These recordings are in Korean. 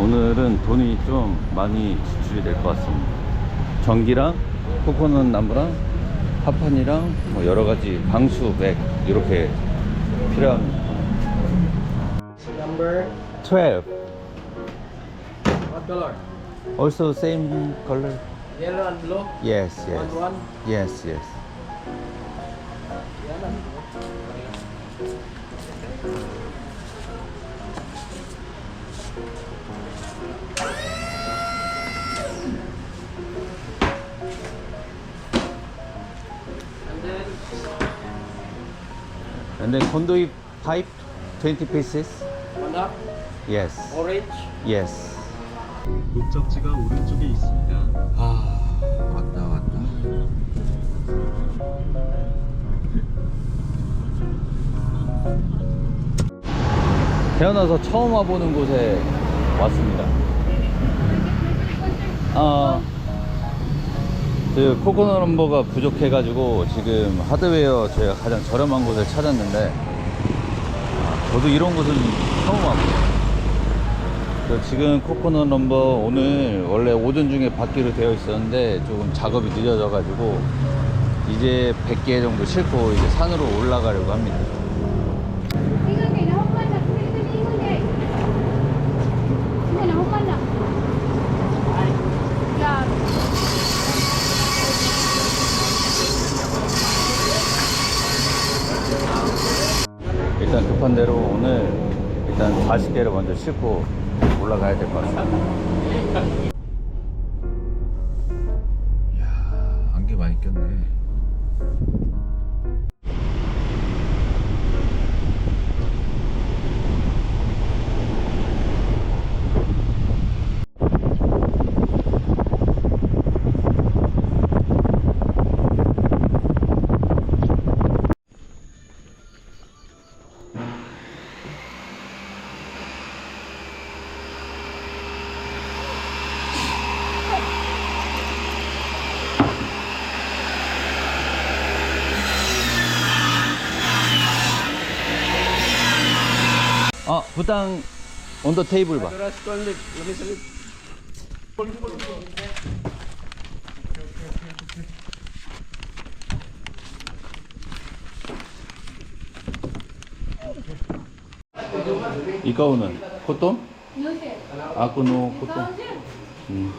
오늘은 돈이 좀 많이 지출이 될 것 같습니다. 전기랑 코코넛 나무랑 합판이랑 뭐 여러 가지 방수 백 이렇게 필요합니다. Number 12. what color? Also same color. Yellow and blue. Yes, One yes. one. Yes, yes. And then conduit pipe 20 pieces. one up, Yes. orange. Yes. 목적지가 오른쪽에 있습니다. 아, 왔다 왔다. 태어나서 처음 와보는 곳에 왔습니다. 아, 그 코코넛 럼버가 부족해가지고 지금 하드웨어 저희가 가장 저렴한 곳을 찾았는데 아, 저도 이런 곳은 처음 와보요 그 지금 코코넛 넘버 오늘 원래 오전 중에 받기로 되어 있었는데 조금 작업이 늦어져 가지고 이제 100개 정도 싣고 이제 산으로 올라가려고 합니다. Ingat kay nahuman na. Dili ka ingon kay. Hindi nahuman na. Yeah. 일단 급한 대로 오늘 일단 40개를 먼저 싣고 올라가야 될 것 같습니다. 이야, 안개 많이 꼈네. 아, 부당 온더 테이블 봐. 이거는 코톤? Sir. 아쿠노 코톤. 음.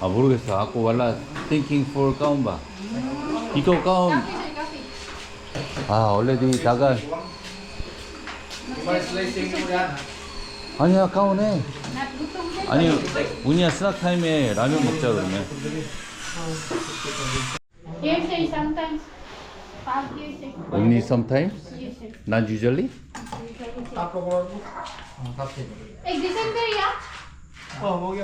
아 모르겠어. 아쿠 왈라 thinking for 가운 봐. 이거 coffee. 아 slicing mo yan. 아니야 gutom sir. 아니 운이야 스낵 타임에 라면 먹자 그러면. Sir, sometimes. Sir. Only sometimes, Yes sir. not usually. Eh? Oh.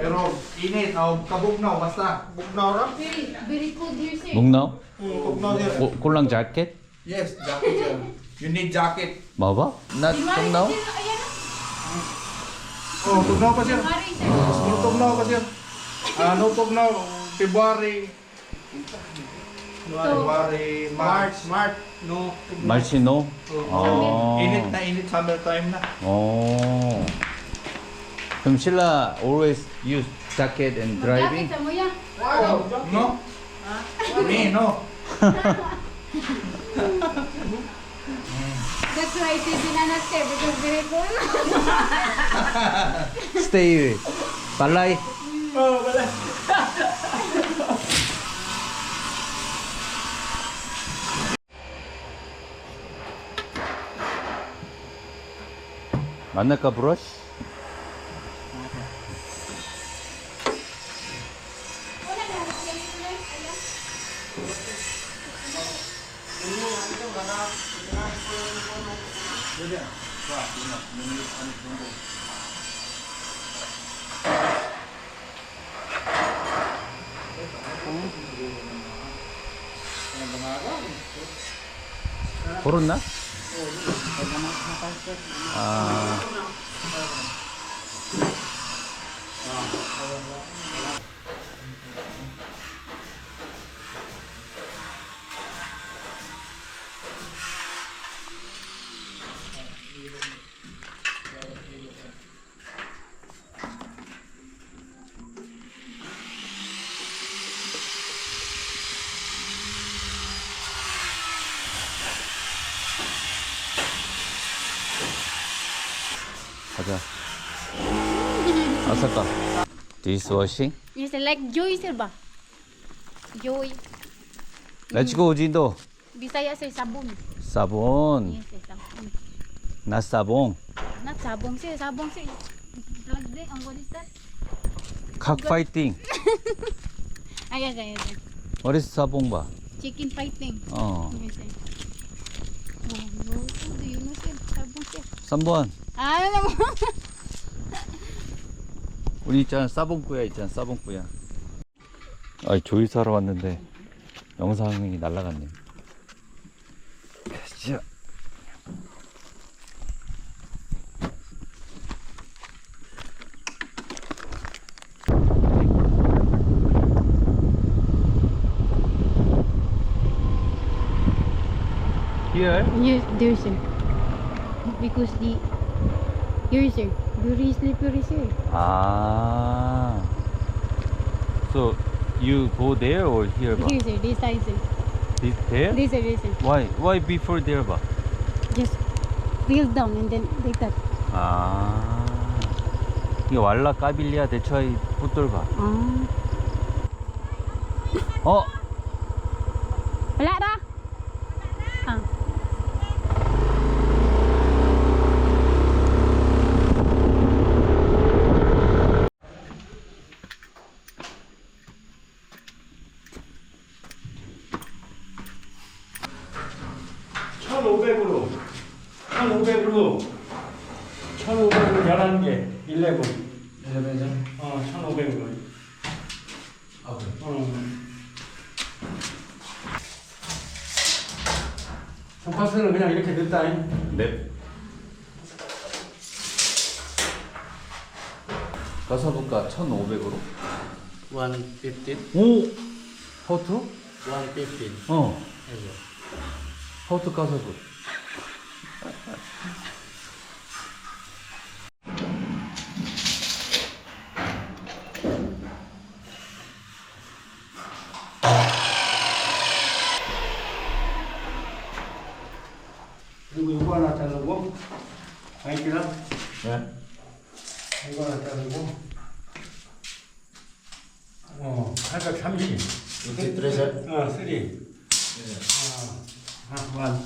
Pero init, oh, kabugnaw, basta. Bugnaw ra? Very, very sir. Hmm, sir. 고- 꼴랑 자켓? Yes, jacket sir. You need jacket. 뭐봐? not ayan na. Oh, tugnaw pa sir. No tugnaw pa sir. Ah, no tugnaw. February. February, March. March. No. 말치노? 어. Init na init summer time na. 어. 그럼 신라 always use jacket and driving? Jacket sa mo yan. Oh, no? Me, no. That's why it's binanas sir, because very cold. Stay balay. Oh, wala. 만날까 브러쉬? 고르나? 아. 가자. 아사카. 디스워싱. Yes. Like Joy, sir ba? Joy. 렛츠고 진도. Bisaya, sir, sabon. 사본. Yes, sabon. 나 사봉. Not sabong, sir. Sabong, sir. Plug din. Ang what is that? 각 파이팅. Ay, yes, sir, yes, sir. What is 사봉 봐? Chicken fighting. 어. Yes, sir. Oh, no. Do you know, sir? Sabong, sir. 3번. Ah, alam mo. 우리 있잖아 싸봉꾸야 있잖아 싸봉꾸야 아 조이사러 왔는데 영상이 날라갔네 자. Here? Yes, there, sir. Because the... Here, sir. Very slippery, sir. Ah. So you go there or here? Ba? Here, sir. This side, sir. This there? This, sir, this, sir. Why? Why before there ba? Just peel down and then like that. 아. 이게 왈라 까빌리아 대처이 풋돌바. Ah. 어? Ah. 천오백으로 천오백으로 천오백으로 열한 개 일레븐 어 천오백으로 어. 전파스는 그냥 이렇게 넣다 네. 가사분가 1,500으로. 115 오! 하우투? 115 어. 하우투 가사분. 삼각 30. 53. 어, 3. 네. 예. 아, 아,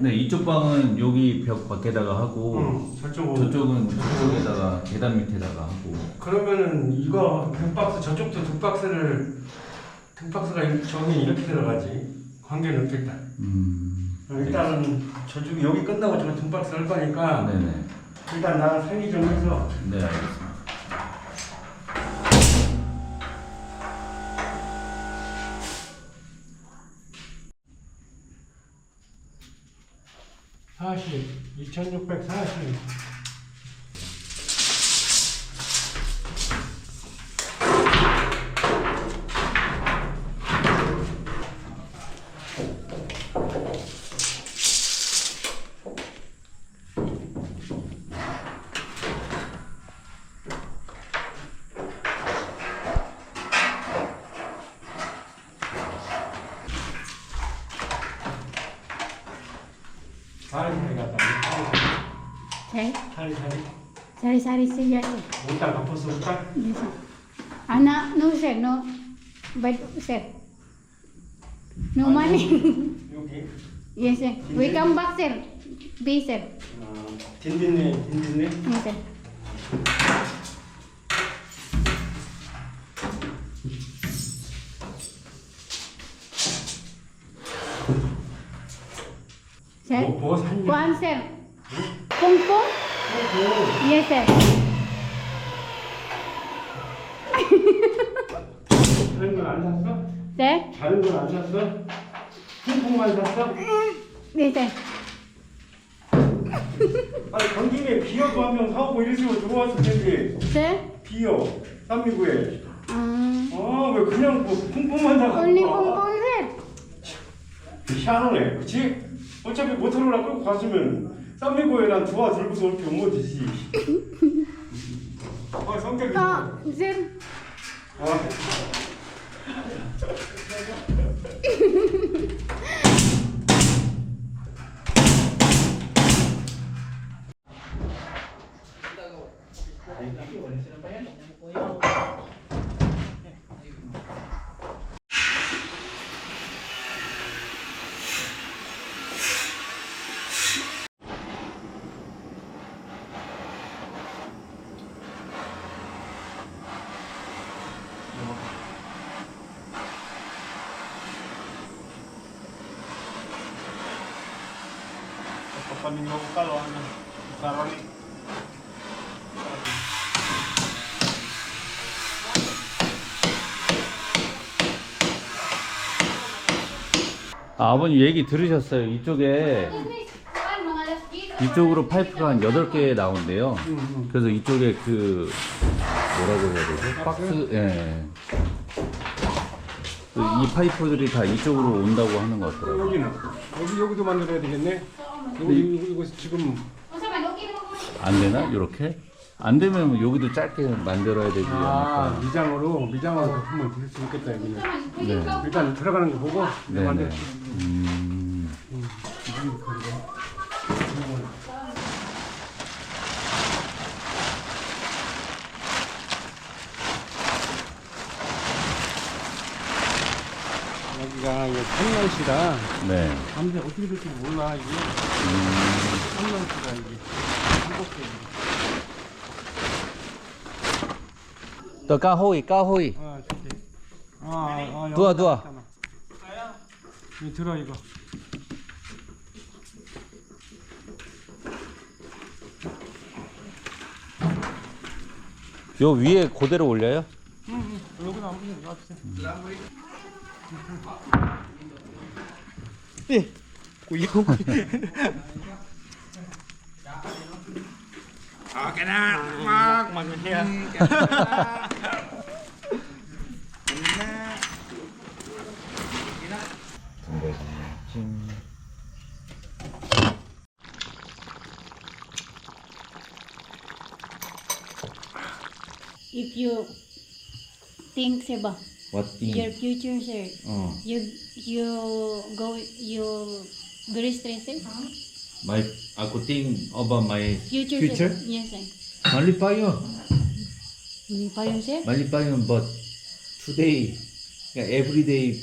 네, 이쪽 방은 여기 벽 밖에다가 하고 응, 저쪽으로. 저쪽은 저쪽에다가 계단 밑에다가 하고. 그러면은 이거 두 박스 저쪽도 두 박스를 두 박스가 이- 저기 이렇게 들어가지 관계는 없겠다. 음. 일단은 저쪽 여기 끝나고 저두 박스 할 거니까 네네. 일단 나는 상의 좀 해서 네, 알겠습니다. 2,640. 사리 sari-sari sir, yes, sir. 옷다 갚았어, 옷다. Yes, sir. Ana, no, sir, no. But, sir. No money. 여기. yes, sir. We come back, sir. Be, sir. 어, 딘딘네, 딘딘네. Yes, sir. Sir, 뭐, 뭐 샀냐? kuan, sir. Pongpong? Yes, sir. 다른 건 안 샀어? Sir? 다른 건 안 샀어? 핑퐁만 샀어? Yes, sir. 아니 강중에 비어도 한 명 사오고 이러시고 들어왔을 텐데 Sir? 비어 삼미구에 Um, 아왜 그냥 뭐 쿵쿵만 사고 only sir. 희한하네 그치? 어차피 모터로라 끌고 갔으면 쌈미고에 난 좋아 들고서 이렇게 온 거지 아 성격이 좋아 Oh, sir. 아. 아, 아버님 얘기 들으셨어요. 이쪽에 이쪽으로 파이프가 한 8개 나온대요. 그래서 이쪽에 그 뭐라고 해야 되죠? 박스 예. 그이 파이프들이 다 이쪽으로 온다고 하는 것 같더라고요. 여기는 여기 여기도 만들어야 되겠네 이거 이거, 이거 지금 안 되나? 이렇게? 안 되면 여기도 짧게 만들어야 되지 아 않을까? 미장으로 미장으로 한번 드릴 수 있겠다 여기는 네. 일단 들어가는 거 보고 네네. 만들 음. 여기가 이게 산날씨라 네. 밤새 어떻게 될지 몰라 이게 음. 산날씨라 이게 한국에 또 까호이, 까호이. 아 저기 아, 아 누워, 누워. 이거 들어 이거 요 위에 그대로 올려요? 여기다 한번 놔주세요 Eh, kuya. Okay na, mag. Magmaniya. If you think, Seba, What your future, sir, 어. you you go you very stressed, sir? My aku think about my Future, future. sir? Yes, sir. Hindi pa yun, sir? Malipayon but today yeah, every day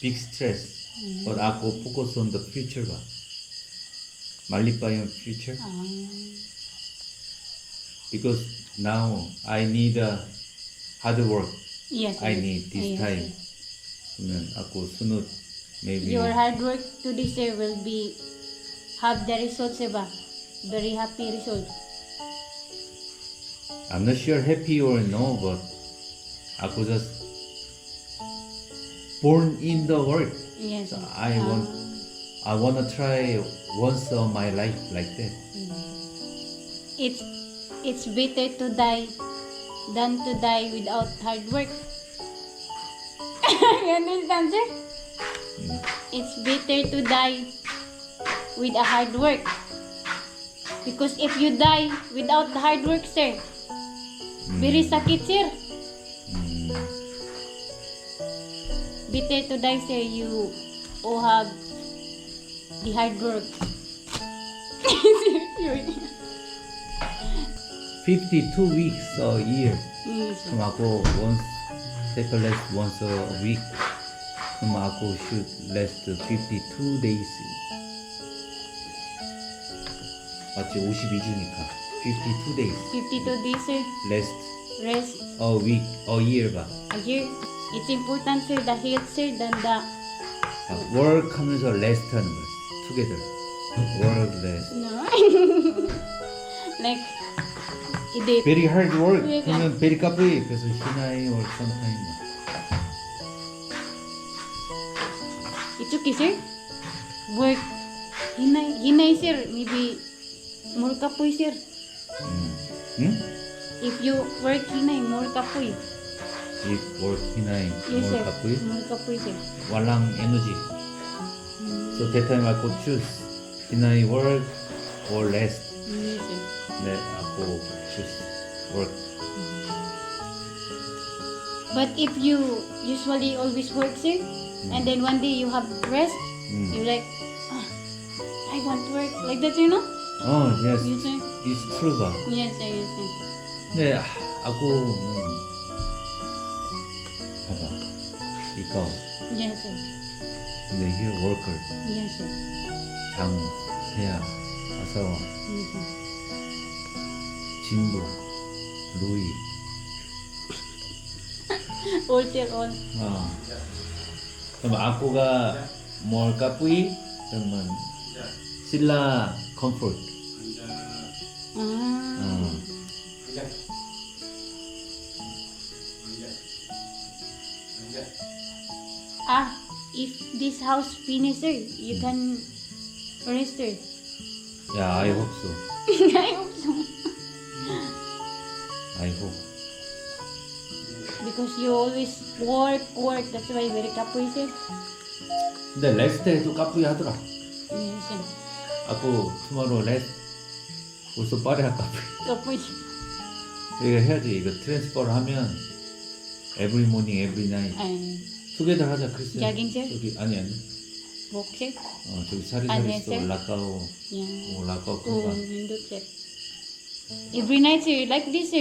big stress. But aku focus on the future ba. Malipayon future Ah, because now I need a hard work. Yes. I yes. need this yes. time. Yes. Maybe. Your hard work to this day will be have the results, Eva. Very happy result. I'm not sure happy or no, but I could just born in the world. Yes. So I uh-huh. want I wanna try once of my life like that. Mm. It's it's better to die than to die without hard work. you understand, sir? It's better to die with a hard work. Because if you die without the hard work, sir, very sakit, sir. Mm, Better to die, sir, you who have the hard work. 52 weeks a year. aku once take a rest once a week. aku should rest 52 days. 맞지? 52주니까 52 days 52 days, sir. rest Rest a week a year 봐. a year. It's important, sir, the health, than the 아, work 하면서 rest 하는 거야. together. work rest. No. like, very hard work. Yeah. 그러면 very 까불이 그래서 희나이 or sometime. it's okay, sir. Work. Hinay, hinay, sir. Maybe More kapoy, sir. 음. 응? If you work hinay, more kapoy. If work hinay Yes, more sir. kapoy, More kapoy, sir. walang energy. So that time ako choose hinay work or rest. Yes, sir. 네, ako choose work. But if you usually always work, sir, and then one day you have rest, 음. you're like, ah, I want to work. Like that, you know? Oh, yes. Yes, sir. It's true ba? Yes, sir. Yes, sir. 네, 아, 아고는 봐봐. 이거 Yes, sir. 근데 here worker Yes, sir. 장, 세야, 아사와, Yes, sir. 루이. All, sir, all. 어. 그럼 아고가 뭘 까 뿌이? 그러면 실라 컴포트. Ah. 어. Ah, if this house finish, sir, you can rest, sir. 야, I hope so. Because you always work, work. That's why very kapoy, sir. 근데 레스트 해도 까뿌이 하더라. Sir. 아고 투마로 레스트. 벌써 빠르야 까뿌이. Kapoy. 이거 해야지. 이거 트랜스퍼를 하면 every morning, every night. Ay, 투게더 하자 크리스. Sir? 저기 아니 아니. sir. 어 저기 아, 사리사리 네, 있어. sir. 라까오. Yeah. 오 라까오 Oh, 큰가. nindot, sir. Every night, sir, like this.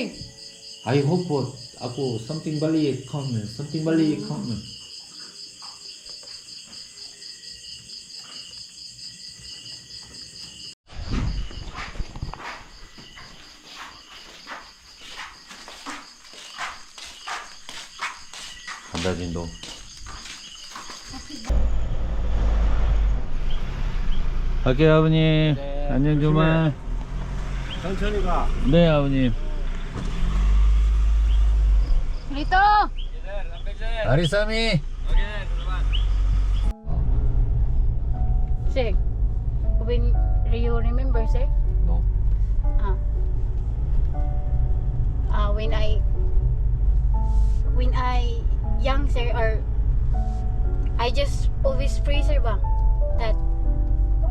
I hope for ako something bali come, something bali come. 간다 진도. 갈게요 아버님. 안녕 주말. 천천히 가. 네 아버님. Dito! Hari Sami! Sig, when you remember, Sig? No. Ah. Uh, when I when I young, sir, or I just always pray, sir, ba? That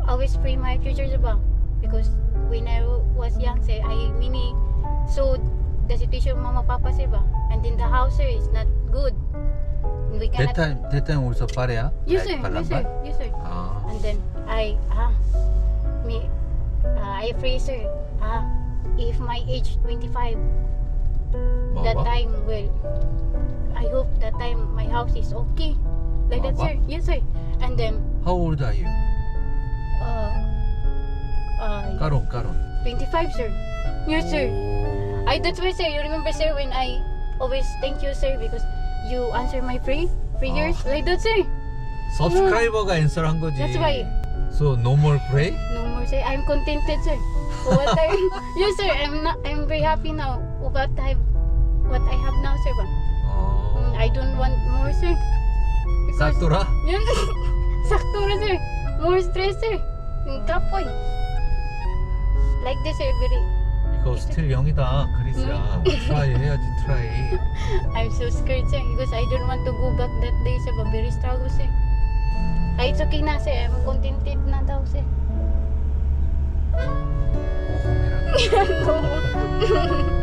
always pray my future, sir, ba? Because when I was young, sir, I mini so kasi teacher mama papa siya? And then the house eh, sir not good. We cannot... That time, that time also? Ah? Yes sir, yes sir, yes sir. Ah. And then I, ah, me, uh, I pray sir, ah, if my age 25, Baba? that time well, I hope that time my house is okay. Like Baba? that sir, yes sir. And then... How old are you? Uh, uh, Karon, Karon. 25 sir. Yes sir. Oh. I that's why sir you remember sir when I always thank you sir because you answer my pray prayers Oh. like that sir 서브스크라이버가 앤서한 거지. that's why So no more pray? No more sir. I'm contented sir. What I yes sir. I'm not. I'm very happy now. What I what I have now sir. Ba? Mm, I don't want more sir. Because- 싹돌아? Yun. Sakto na sir. More stress sir. Yung Kapoy. Like this sir. Very. because still 0이다 그리스야. 해야지 I'm so scared sir because I don't want to go back that day sa very struggle, sir. Kahit sa king na sir, I'm contented na daw sir.